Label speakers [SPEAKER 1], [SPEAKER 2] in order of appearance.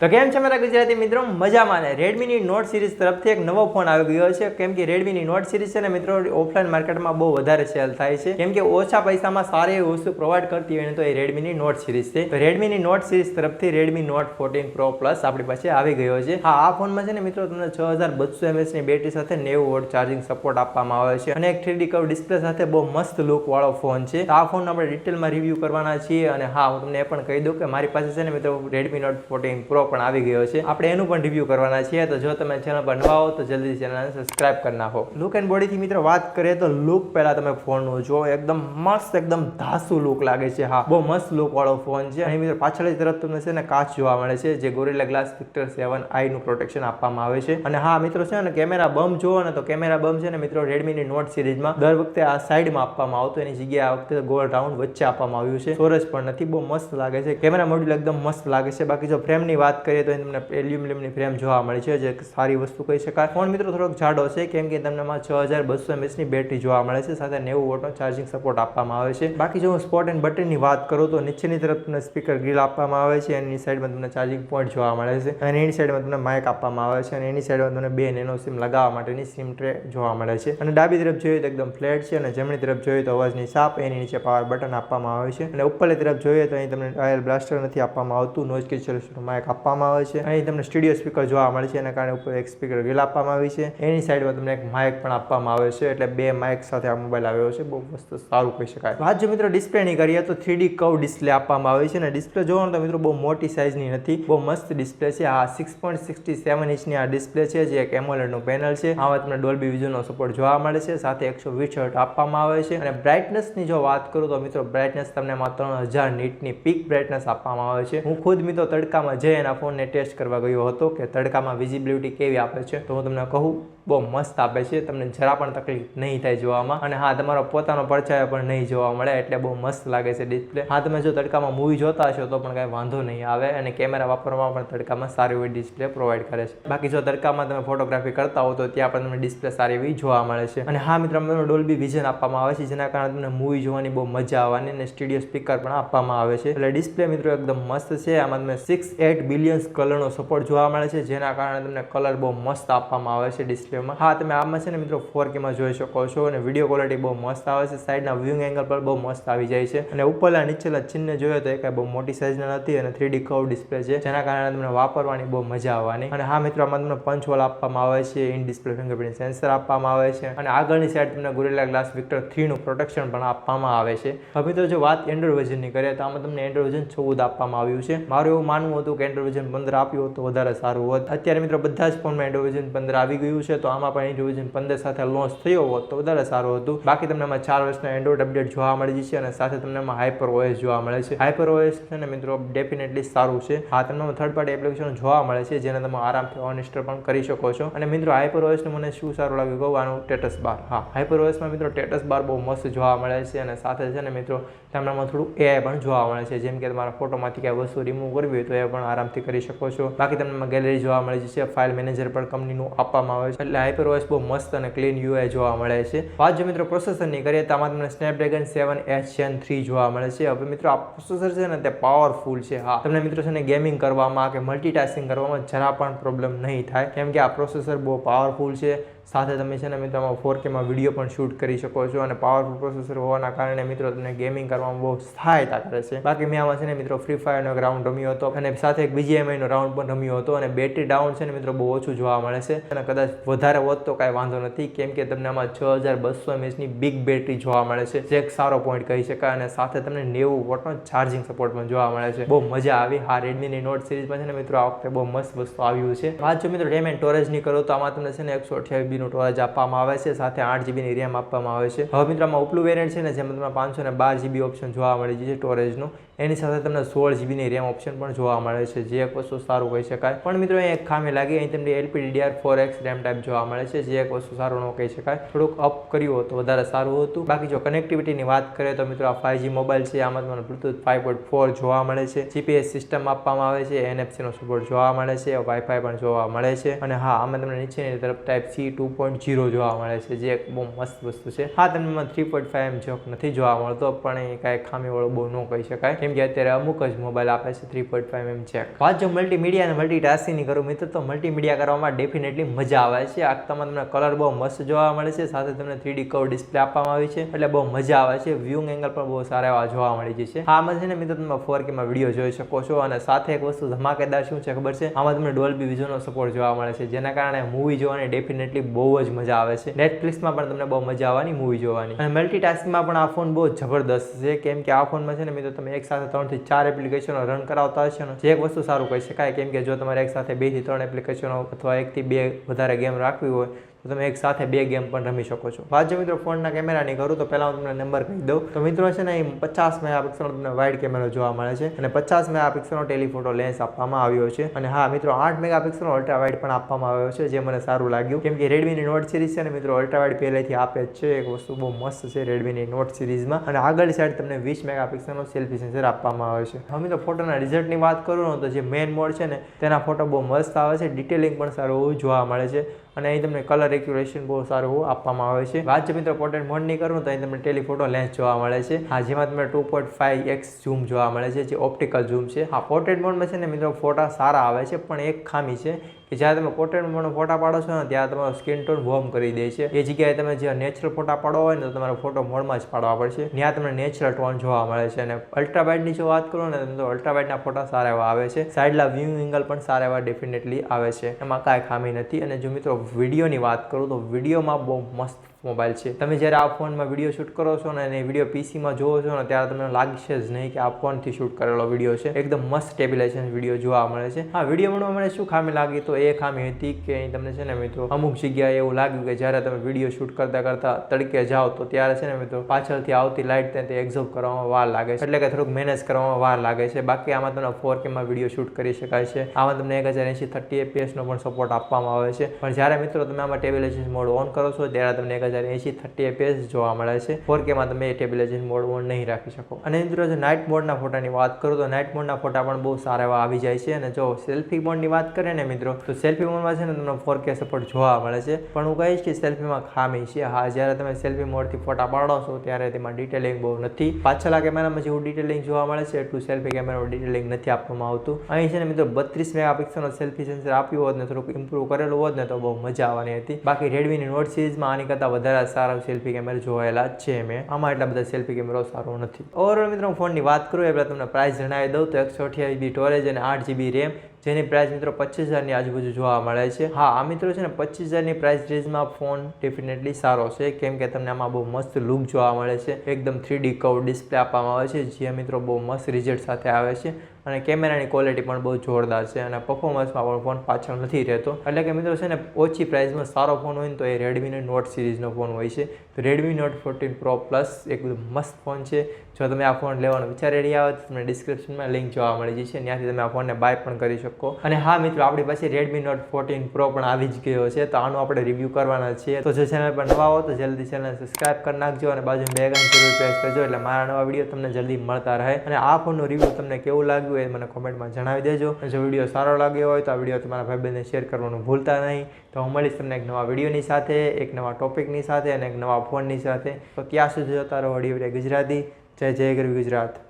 [SPEAKER 1] તો કેમ છે મારા ગુજરાતી મિત્રો? મજામાં ને? રેડમીની નોટ સિરીઝ તરફથી એક નવો ફોન આવી ગયો છે. કેમ કે રેડમીની નોટ સિરીઝ છે ને મિત્રો ઓફલાઈન માર્કેટમાં બહુ વધારે સેલ થાય છે. કેમ કે ઓછા પૈસામાં સારી એવી વસ્તુ પ્રોવાઈડ કરતી હોય તો એ રેડમીની નોટ સિરીઝ છે. તો રેડમીની નોટ સિરીઝ તરફથી Redmi note fourteen pro plus આપણી પાસે આવી ગયો છે. હા, આ ફોનમાં છે ને મિત્રો, તમને છ હજાર બસો એમએચની બેટરી સાથે નેવું વોટ ચાર્જિંગ સપોર્ટ આપવામાં આવે છે. અને એક થ્રીડી કવ ડિસ્પ્લે સાથે બહુ મસ્ત લુક વાળો ફોન છે. આ ફોન આપણે ડિટેલમાં રિવ્યૂ કરવાના છીએ. અને હા, હું તમને એ પણ કહી દઉં કે મારી પાસે છે ને મિત્રો રેડમી નોટ ફોર્ટીન પ્રો પણ આવી ગયો છે. આપણે એનું પણ રિવ્યૂ કરવાના છીએ. તો જો તમે ચેનલ પર નવા હો, તો જલ્દી ચેનલને સબસ્ક્રાઇબ કરી નાખો. લુક એન્ડ બોડીથી મિત્રો વાત કરીએ તો લુક પહેલા તમે ફોનનો જો એકદમ મસ્ત, એકદમ ધાસુ લુક લાગે છે. હા, બહુ મસ્ત લુક વાળો ફોન છે. અહીં મિત્રો પાછળની તરફ તમને છે ને કાચ જોવા મળે છે, જે ગોરેલા ગ્લાસ ફિક્ટર સેવન આઈ નું પ્રોટેક્શન આપવામાં આવે છે. અને હા, મિત્રો છે ને કેમેરા બમ જુઓ ને તો કેમેરા બમ છે ને મિત્રો રેડમીની નોટ સિરીઝમાં દર વખતે આ સાઈડમાં આપવામાં આવતો. એની જગ્યાએ આ વખતે ગોળ રાઉન્ડ વચ્ચે આપવામાં આવ્યું છે. સોરસ પણ નથી, બહુ મસ્ત લાગે છે. કેમેરા મોડ્યુલ એકદમ મસ્ત લાગે છે. બાકી જો ફ્રેમની વાત કરીએ તો તમને એલ્યુમિનિયમની ફ્રેમ જોવા મળે છે, જે સારી વસ્તુ કહી શકાય. ફોન મિત્રો થોડોક જાડો છે, કેમ કે તમને છ હજાર બસો એમએચની બેટરી જોવા મળે છે, સાથે નેવું વોટનો ચાર્જિંગ સપોર્ટ આપવામાં આવે છે. બાકી જો હું સ્પોટ એન્ડ બટનની વાત કરું તો નીચેની તરફ તમને સ્પીકર ગ્રીલ આપવામાં આવે છે, એની સાઈડમાં તમને ચાર્જિંગ પોઈન્ટ જોવા મળે છે. અને એની સાઈડમાં તમને માઇક આપવામાં આવે છે, અને એની સાઈડમાં તમને બે નેનો સિમ લગાવવા માટેની સિમ ટ્રે જોવા મળે છે. અને ડાબી તરફ જોઈએ તો એકદમ ફ્લેટ છે, અને જમણી તરફ જોઈએ તો અવાજની સાપ એની નીચે પાવર બટન આપવામાં આવે છે. અને ઉપરની તરફ જોઈએ તો અહીં તમને ઓઇલ બ્લાસ્ટર નથી આપવામાં આવતું નોઇઝ કેન્સલેશન માઇક આપવામાં આવે છે. અહીં તમને સ્ટુડિયો સ્પીકર જોવા મળે છે, એના કારણે ઉપર એક સ્પીકર ગ્રીલ આપવામાં આવી છે. એની સાઈડમાં તમને એક માઇક પણ આપવામાં આવે છે, એટલે બે માઇક સાથે આ મોબાઈલ આવ્યો છે. બહુ મસ્ત, સારું કહી શકાય. વાત જો મિત્રો ડિસ્પ્લેની કરીએ, તો થ્રીડી કવ ડિસ્પ્લે આપવામાં આવે છે. અને ડિસ્પ્લે જોવાનું તો મિત્રો બહુ મોટી સાઇઝની નથી, બહુ મસ્ત ડિસ્પ્લે છે. આ સિક્સ પોઈન્ટ સિક્સટી સેવન ઇંચની આ ડિસ્પ્લે છે, જે એક એમોલેડનું પેનલ છે. આમાં તમને ડોલ્બી વિઝનનો સપોર્ટ જોવા મળે છે. સાથે એકસો વીસ હર્ટ આપવામાં આવે છે. અને બ્રાઇટનેસની જો વાત કરું તો મિત્રો બ્રાઇટનેસ તમને માત્ર ત્રણ હજાર નીટની પીક બ્રાઇટનેસ આપવામાં આવે છે. હું ખુદ મિત્રો તડકામાં જઈ એના ફોનને ટેસ્ટ કરવા ગયો હતો કે તડકામાં વિઝિબિલિટી કેવી આપે છે તો હું તમને કહું બહુ મસ્ત આપે છે. તમને જરા પણ તકલીફ નહીં થાય જોવામાં. અને હા, તમારો પોતાનો પડછાયો પણ નહીં જોવા મળે, એટલે બહુ મસ્ત લાગે છે ડિસ્પ્લે હા, તમે જો તડકામાં મૂવી જોતા હશો તો પણ કાંઈ વાંધો નહીં આવે અને કેમેરા વાપરવામાં પણ તડકામાં સારી એવી ડિસ્પ્લે પ્રોવાઈડ કરે છે. બાકી જો તડકામાં તમે ફોટોગ્રાફી કરતા હો તો ત્યાં પણ તમને ડિસ્પ્લે સારી એવી જોવા મળે છે. અને હા, મિત્રો તમને ડોલ્બી વિઝન આપવામાં આવે છે, જેના કારણે તમને મૂવી જોવાની બહુ મજા આવવાની અને સ્ટુડિયો સ્પીકર પણ આપવામાં આવે છે. એટલે ડિસ્પ્લે મિત્રો, એકદમ મસ્ત છે. આમાં તમને સિક્સ એટ બિલિયન્સ કલરનો સપોર્ટ જોવા મળે છે, જેના કારણે તમને કલર બહુ મસ્ત આપવામાં આવે છે ડિસ્પ્લેમાં હા, તમે આમાં છે ને મિત્રો ફોર કેમાં જોઈ શકો છો અને વીડિયો ક્વોલિટી બહુ મસ્ત આવે છે. સાઈડના વ્યૂઇંગ એંગલ પર બહુ મસ્ત આવી જાય છે. અને ઉપરના નીચેલા ચિહ્ન જોઈએ તો એ કાંઈ બહુ મોટી સાઇઝના નથી અને થ્રીડી કવ ડિસ્પ્લે છે. જેના કારણે તમને વાપરવાની બહુ મજા આવવાની. અને હા, મિત્રો, આમાં તમને પંચ હોલ આપવામાં આવે છે ઇન ડિસ્પ્લે ફિંગરપ્રિન્ટ સેન્સર આપવામાં આવે છે. અને આગળની સાઈડ તમને ગુરેલા ગ્લાસ વિક્ટર થ્રીનું પ્રોટેક્શન પણ આપવામાં આવે છે. હવે મિત્રો, જો વાત એન્ડ્રોઇડ વર્ઝનની કરીએ તો આમાં તમને એન્ડ્રોઇડ વર્ઝન ચૌદ આપવામાં આવ્યું છે. મારું એવું માનવું હતું કે એન્ડ્રોઇડ વર્ઝન પંદર આપ્યું હોત તો વધારે સારું હોત. અત્યારે મિત્રો, બધા જ ફોનમાં એન્ડ્રોઇડ વર્ઝન પંદર આવી ગયું છે. તો આમાં પણ એન્ડ્રોઇડ વર્ઝન પંદર સાથે લોન્ચ થયો હોત તો વધારે સારું હતું. બાકી તમને આમાં ચાર વર્ષના એન્ડ્રોઇડ અપડેટ જોવા મળી છે અને સાથે તમને આમાં હાઇપર ઓએસ જોવા મળે છે. હાઇપર ઓએસ છે ને મિત્રો ડેફિનેટલી સારું છે. હા, તમને થર્ડ પાર્ટી એપ્લિકેશન જોવા મળે છે, જેને તમે આરામથી અનઇન્સ્ટોલ પણ કરી શકો છો. અને મિત્રો હાઇપર ઓએસનું મને શું સારું લાગ્યું કહું? આનું સ્ટેટસ બાર હા હાઇપર ઓએસમાં મિત્રો સ્ટેટસ બાર બહુ મસ્ત જોવા મળે છે અને સાથે છે ને મિત્રો તેમનામાં થોડું એઆઈ પણ જોવા મળે છે. જેમ કે તમારા ફોટોમાંથી ક્યાંય વસ્તુ રિમૂવ કરવી હોય તો એ પણ આરામથી કરી શકો છો. બાકી તમને ગેલેરી જોવા મળે છે ફાઇલ મેનેજર પણ કંપનીનું આપવામાં આવે છે. એટલે હાઇપર ઓએસ બહુ મસ્ત અને ક્લીન યુઆઈ જોવા મળે છે. વાત જો મિત્રો પ્રોસેસરની કરીએ તો આમાં તમને Snapdragon seven H gen three જોવા મળે છે. હવે મિત્રો આ પ્રોસેસર છે ને તે પાવરફુલ છે. હા, તમને મિત્રો છે ને ગેમિંગ કરવામાં કે મલ્ટીટાસ્કિંગ કરવામાં જરા પણ પ્રોબ્લેમ નહીં થાય. કેમ કે આ પ્રોસેસર બહુ પાવરફુલ છે. સાથે તમે છે ને મિત્રો આમાં ફોર કેમાં વીડિયો પણ શૂટ કરી શકો છો અને પાવરફુલ પ્રોસેસર હોવાના કારણે મિત્રો તમને ગેમિંગ કરવામાં બહુ સહાયતા કરે છે. બાકી મેં આમાં છે ને મિત્રો ફ્રી ફાયરનો એક રાઉન્ડ રમ્યો હતો અને સાથે એક બીજી એમઆઈનો રાઉન્ડ પણ રમ્યો હતો અને બેટરી ડાઉન છે ને મિત્રો બહુ ઓછું જોવા મળે છે અને કદાચ વધારે હોત તો કાંઈ વાંધો નથી, કેમ કે તમને આમાં છ હજાર બસો એમએચની બિગ બેટરી જોવા મળે છે. જે એક સારો પોઈન્ટ કહી શકાય અને સાથે તમને નેવું વોટનો ચાર્જિંગ સપોર્ટ પણ જોવા મળે છે. બહુ મજા આવી. હા રેડમીની નોટ સિરીઝમાં છે ને મિત્રો આ વખતે બહુ મસ્ત વસ્તુ આવ્યું છે. વાત જો મિત્રો રેમ એન્ડ સ્ટોરેજની કરો તો આમાં તમને છે ને એકસો અઠ્યાવીસ નું સ્ટોરેજ આપવામાં આવે છે, સાથે આઠ જીબીની રેમ આપવામાં આવે છે. હવે મિત્રો આમાં ઉપલું વેરિયન્ટ છે ને, જેમાં તમને પાંચસો ને બાર જીબી ઓપ્શન જોવા મળે છે સ્ટોરેજનું એની સાથે તમને સોળ જીબીની રેમ ઓપ્શન પણ જોવા મળે છે, જે એક વસ્તુ સારું કહી શકાય. પણ મિત્રો અહીં એક ખામી લાગી, અહીં તમને LPDDR four X RAM type જોવા મળે છે, જે એક વસ્તુ સારું ન કહી શકાય. થોડુંક અપ કર્યું હોત વધારે સારું હતું. બાકી જો કનેક્ટિવિટીની વાત કરીએ તો મિત્રો આ ફાઈવ મોબાઈલ છે, આમાં તમને બ્લુટૂથ ફાઈવ પોઈન્ટ ફોર જોવા મળે છે. જીપીએસ સિસ્ટમ આપવામાં આવે છે એનએફસીનો સપોર્ટ જોવા મળે છે વાઈફાઈ પણ જોવા મળે છે. અને હા, આમાં તમને નીચેની તરફ type C two point zero જોવા મળે છે, જે એક બહુ મસ્ત વસ્તુ છે. હા તમને three point five M jack નથી જોવા મળતો, પણ એ કાંઈ ખામીવાળો બહુ ન કહી શકાય. કેમ કે અત્યારે અમુક જ મોબાઈલ આપે છે three point five M jack. વાત જો મલ્ટીમીડિયા અને મલ્ટીટાસ્કિંગની કરું મિત્ર, તો મલ્ટીમીડિયા કરવામાં ડેફિનેટલી મજા આવે છે. આખતામાં તમને કલર બહુ મસ્ત જોવા મળે છે, સાથે તમને થ્રીડી કવ ડિસ્પ્લે આપવામાં આવી છે. એટલે બહુ મજા આવે છે. વ્યૂંગ એંગલ પણ બહુ સારા એવા જોવા મળી જશે આમાં છે ને મિત્રો, તમે ફોર કેમાં વીડિયો જોઈ શકો છો અને સાથે એક વસ્તુ ધમાકેદાર શું છે ખબર છે? આમાં તમને ડોલ્બી વિઝનનો સપોર્ટ જોવા મળે છે, જેના કારણે મૂવી જોવાની ડેફિનેટલી બહુ જ મજા આવે છે. નેટફ્લિક્સમાં પણ તમને બહુ મજા આવવાની મૂવી જોવાની. અને મલ્ટીટાસ્કિંગમાં પણ આ ફોન બહુ જબરદસ્ત છે. કેમ કે આ ફોનમાં છે ને મિત્રો તમે એક સાથે ત્રણથી ચાર એપ્લિકેશનો રન કરાવતા હશો ને, જે એક વસ્તુ સારું કહી શકાય. કેમ કે જો તમારે એક સાથે બેથી ત્રણ એપ્લિકેશનો અથવા એકથી બે વધારે ગેમ રાખવી હોય તમે એક સાથે બે ગેમ પણ રમી શકો છો. વાત જો મિત્રો, ફોનના કેમેરાની કરું તો પહેલાં હું તમને નંબર કહી દઉં. તો મિત્રો છે ને એ પચાસ મેગા પિક્સલનો તમને વાઇડ કેમેરો જોવા મળે છે અને પચાસ મેગા પિક્સલનો ટેલિફોટો લેન્સ આપવામાં આવ્યો છે. અને હા, મિત્રો, આઠ મેગાપિક્સલનો અલ્ટ્રા વાઇડ પણ આપવામાં આવ્યો છે, જે મને સારું લાગ્યું. કેમ કે રેડમીની નોટ સિરીઝ છે ને, મિત્રો અલ્ટ્રા પહેલેથી આપે જ છે. એક વસ્તુ બહુ મસ્ત છે રેડમીની નોટ સિરીઝમાં અને આગળ સાઈડ તમને વીસ મેગાપિક્સલનો સેલ્ફી સેન્સર આપવામાં આવે છે. હવે મિત્રો ફોટોના રિઝલ્ટની વાત કરું તો જે મેઇન મોડ છે ને, તેના ફોટો બહુ મસ્ત આવે છે. ડિટેલિંગ પણ સારું જોવા મળે છે. અને અહીં તમને કલર એક્યુરેશન બહુ સારું આપવામાં આવે છે. વાત છે મિત્રો પોર્ટ્રેટ મોડની કરું તો અહીં તમને ટેલિફોટો લેન્સ જોવા મળે છે. હા, જેમાં તમને two point five X zoom જોવા મળે છે, જે ઓપ્ટિકલ ઝૂમ છે. હા પોર્ટ્રેટ મોડમાં છે ને મિત્રો ફોટા સારા આવે છે, પણ એક ખામી છે કે જ્યારે તમે પોર્ટ્રેટ મોડનો ફોટા પાડો છો ને ત્યારે તમારો સ્કિન ટોન વોર્મ કરી દે છે. એ જગ્યાએ તમે જે નેચરલ ફોટા પાડવા હોય ને, તો તમારો ફોટો મોડમાં જ પાડવા પડશે. ત્યાં તમને નેચરલ ટોન જોવા મળે છે અને અલ્ટ્રાવાઇડની જો વાત કરો ને, તો અલ્ટ્રાવાઇડના ફોટા સારા એવા આવે છે. સાઇડલા વ્યૂ એંગલ પણ સારા એવા ડેફિનેટલી આવે છે. એમાં કાંઈ ખામી નથી અને જો મિત્રો વિડીયોની વાત કરું તો વિડીયોમાં બહુ મસ્ત મોબાઈલ છે. તમે જ્યારે આ ફોનમાં વીડિયો શૂટ કરો છો ને અને વીડિયો પીસીમાં જોવો છો ને ત્યારે તમને લાગશે જ નહીં કે આ ફોનથી શૂટ કરેલો વીડિયો છે. એકદમ મસ્ત સ્ટેબિલાઇઝેશન વીડિયો જોવા મળે છે. આ વિડીયોમાં મને શું ખામી લાગી? તો એ ખામી હતી કે અહીં તમને છે ને મિત્રો, અમુક જગ્યાએ એવું લાગ્યું કે જ્યારે તમે વીડિયો શૂટ કરતા કરતા તડકે જાઓ તો ત્યારે છે ને મિત્રો, પાછળથી આવતી લાઇટ તે એક્ઝોર્બ કરવામાં વાર લાગે છે. એટલે કે થોડુંક મેનેજ કરવામાં વાર લાગે છે. બાકી આમાં તમને ફોર કેમાં વીડિયો શૂટ કરી શકાય છે. આમાં તમને એક હજાર એંશી થર્ટી એપીએસનો પણ સપોર્ટ આપવામાં આવે છે. પણ જ્યારે મિત્રો તમે આમાં ટેબિલાઇઝેશન મોડ ઓન કરો છો, ત્યારે તમને એક હજાર એંશી થર્ટી એપીએસ જોવા મળે છે. ફોર કેમાં તમે ટેબિલાઇઝેશન મોડ ઓન નહીં રાખી શકો. અને મિત્રો, જો નાઇટ મોડના ફોટાની વાત કરું તો નાઇટ મોડના ફોટા પણ બહુ સારા એવા આવી જાય છે. અને જો સેલ્ફી મોડની વાત કરીએ ને મિત્રો, તો સેલ્ફી મોડમાં છે ને તમને ફોર કે સપોર્ટ જોવા મળે છે. પણ હું કહીશ કે સેલ્ફીમાં ખામી છે. હા, જ્યારે તમે સેલ્ફી મોડથી ફોટા પાડો છો, ત્યારે તેમાં ડિટેલિંગ બહુ નથી. પાછલા કેમેરામાં જેવું ડિટેલિંગ જોવા મળે છે, એટલું સેલ્ફી કેમેરાનું ડિટેલિંગ નથી આપવામાં આવતું. અહીં છે ને મિત્રો, બત્રીસ મેગાપિક્સલનો સેલ્ફી સેન્સર આપ્યું હોત ને, થોડુંક ઇમ્પ્રૂવ કરેલું હોત ને, તો બહુ મજા આવવાની હતી. બાકી રેડમીની નોટ સિરીઝમાં આની કરતાં વધારે સારા સેલ્ફી કેમેરા જોયેલા છે મેં. આમાં એટલા બધા સેલ્ફી કેમેરો સારો નથી. ઓવરઓલ મિત્રો ફોનની વાત કરું, એ પહેલાં તમને પ્રાઇસ જણાવી દઉં. તો એકસો અઠ્યાવીસ જીબી સ્ટોરેજ અને આઠ જીબી રેમ જેની પ્રાઇસ મિત્રો પચીસ હજારની આજુબાજુ જોવા મળે છે. હા, આ મિત્રો છે ને પચીસ હજારની પ્રાઇસ રેન્જમાં ફોન ડેફિનેટલી સારો છે. કેમ કે તમને આમાં બહુ મસ્ત લુક જોવા મળે છે. એકદમ થ્રી ડી કવ ડિસ્પ્લે આપવામાં આવે છે, જે મિત્રો બહુ મસ્ત રિઝલ્ટ સાથે આવે છે. અને કેમેરાની ક્વોલિટી પણ બહુ જોરદાર છે અને પર્ફોમન્સમાં પણ ફોન પાછળ નથી રહેતો. એટલે કે મિત્રો છે ને ઓછી પ્રાઇસમાં સારો ફોન હોય ને તો એ રેડમીનો નોટ સિરીઝનો ફોન હોય છે. તો Redmi note fourteen pro plus એકદમ મસ્ત ફોન છે. જો તમે આ ફોન લેવાનો વિચારી રહ્યા હોય તો તમને ડિસ્ક્રિપ્શનમાં લિંક જોવા મળી જશે. ત્યાંથી તમે આ ફોનને બાય પણ કરી શકો. અને હા મિત્રો, આપણી પાસે રેડમી નોટ ફોર્ટીન પ્રો પણ આવી જ ગયો છે, તો આનો આપણે રિવ્યૂ કરવાના છીએ. તો જો ચેનલ પર નવા હો તો જલ્દી ચેનલ સબસ્ક્રાઈબ કરી નાખજો અને બાજુ બે ગાન જરૂર પ્રેસ કરજો, એટલે મારા નવા વીડિયો તમને જલ્દી મળતા રહે. અને આ ફોનનું રિવ્યૂ તમને કેવું લાગ્યું એ મને કોમેન્ટમાં જણાવી દેજો. અને જો વીડિયો સારો લાગ્યો હોય તો આ વીડિયો તમારા ભાઈબંધને શેર કરવાનું ભૂલતા નહીં. તો હું મળીશ તમને એક નવા વિડીયોની સાથે, એક નવા ટોપિકની સાથે અને એક નવા ફોનની સાથે. તો ત્યાં સુધી જોતા રહો હળી ગુજરાતી જય જય ગરવી ગુજરાત.